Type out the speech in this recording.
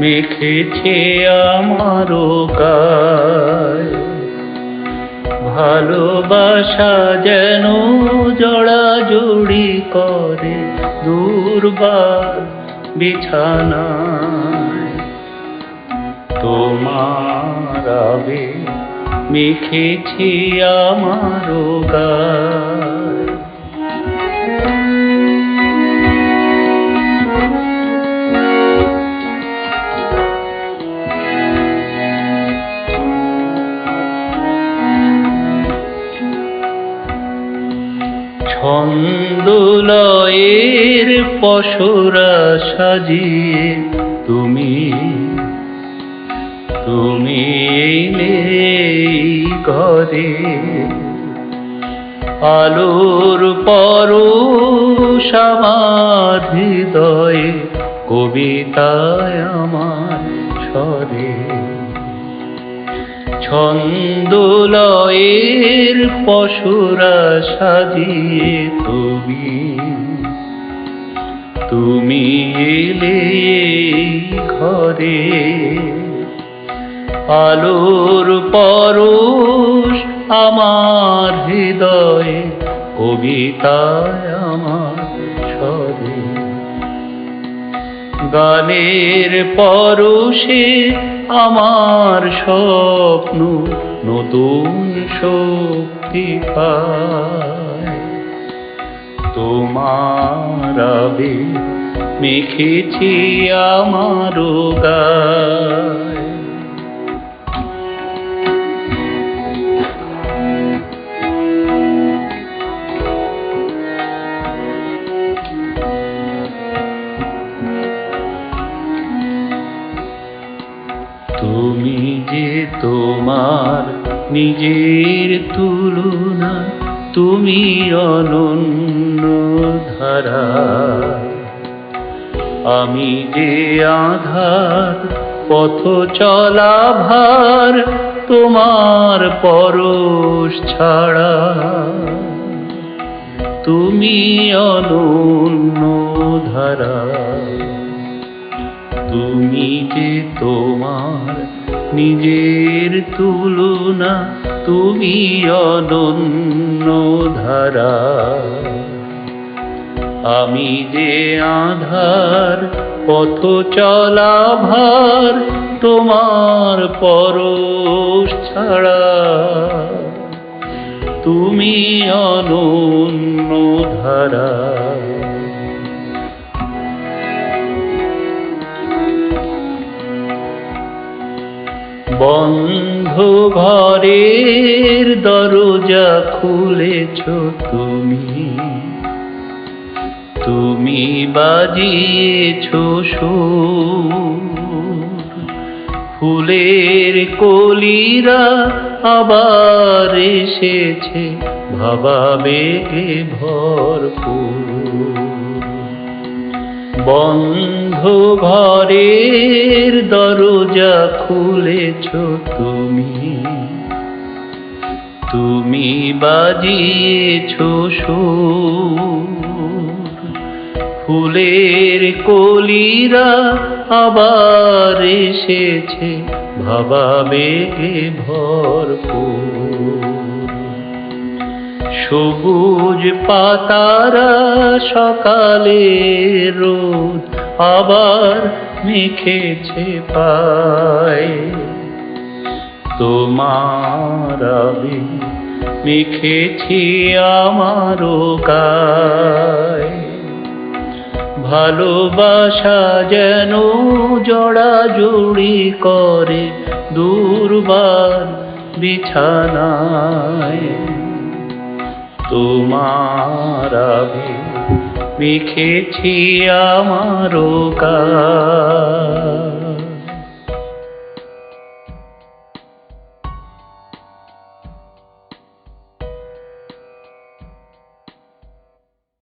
মেখেছে আমারও ভালোবাসা যেন জড়াজড়ি করে দুর্বার বিছানায়। তোমার মেখেছি আমারও গায় ছন্দলয়ের পশরা সাজিয়ে তুমি তুমি এই ঘরে। আলোর পরশ আমার হৃদয়ে কবিতায় আমার স্বরে। ছন্দলয়ের পশুরা সাজিয়ে তুমি তুমি এলে ঘরে। আলোর পরশ আমার হৃদয়ে, কবিতায় আমার স্বরে গানের পরশে আমার স্বপ্ন নতুন শক্তি পায়। তোমার মেখেছি আমার গায়। তুমি যে তোমার নিজের তুলনা, তুমি অনন্য ধারা। আমি যে আধার, পথ চলা ভার তোমার পরশ ছাড়া। তুমি অনন্য ধারা। তুমি যে তোমার নিজের তুলনা, তুমি অনন্য ধারা। আমি যে আধার, পথ চলা ভার, তোমার পরশ ছাড়া। তুমি অনন্য ধারা। বন্ধ ঘরের দরজা খুলেছ তুমি। তুমি বাজিয়েছ ফুলের কলিরা আবার এসেছে ভাবা বেগে ভরপুর। বন্ধ ঘরের দরজা খুলেছ তুমি। তুমি বাজিয়েছ ফুলের কলিরা আবার এসেছে ভাবা বেগে ভরপুর। সবুজ পাতারা সকালে রোদ আবার মেখেছে পায়। তোমার আবে মেখেছি আমারও গায়। ভালোবাসা যেন জড়াজড়ি করে, দুর্বার বিছানায়। তোমার আমি মেখেছি আমার গায়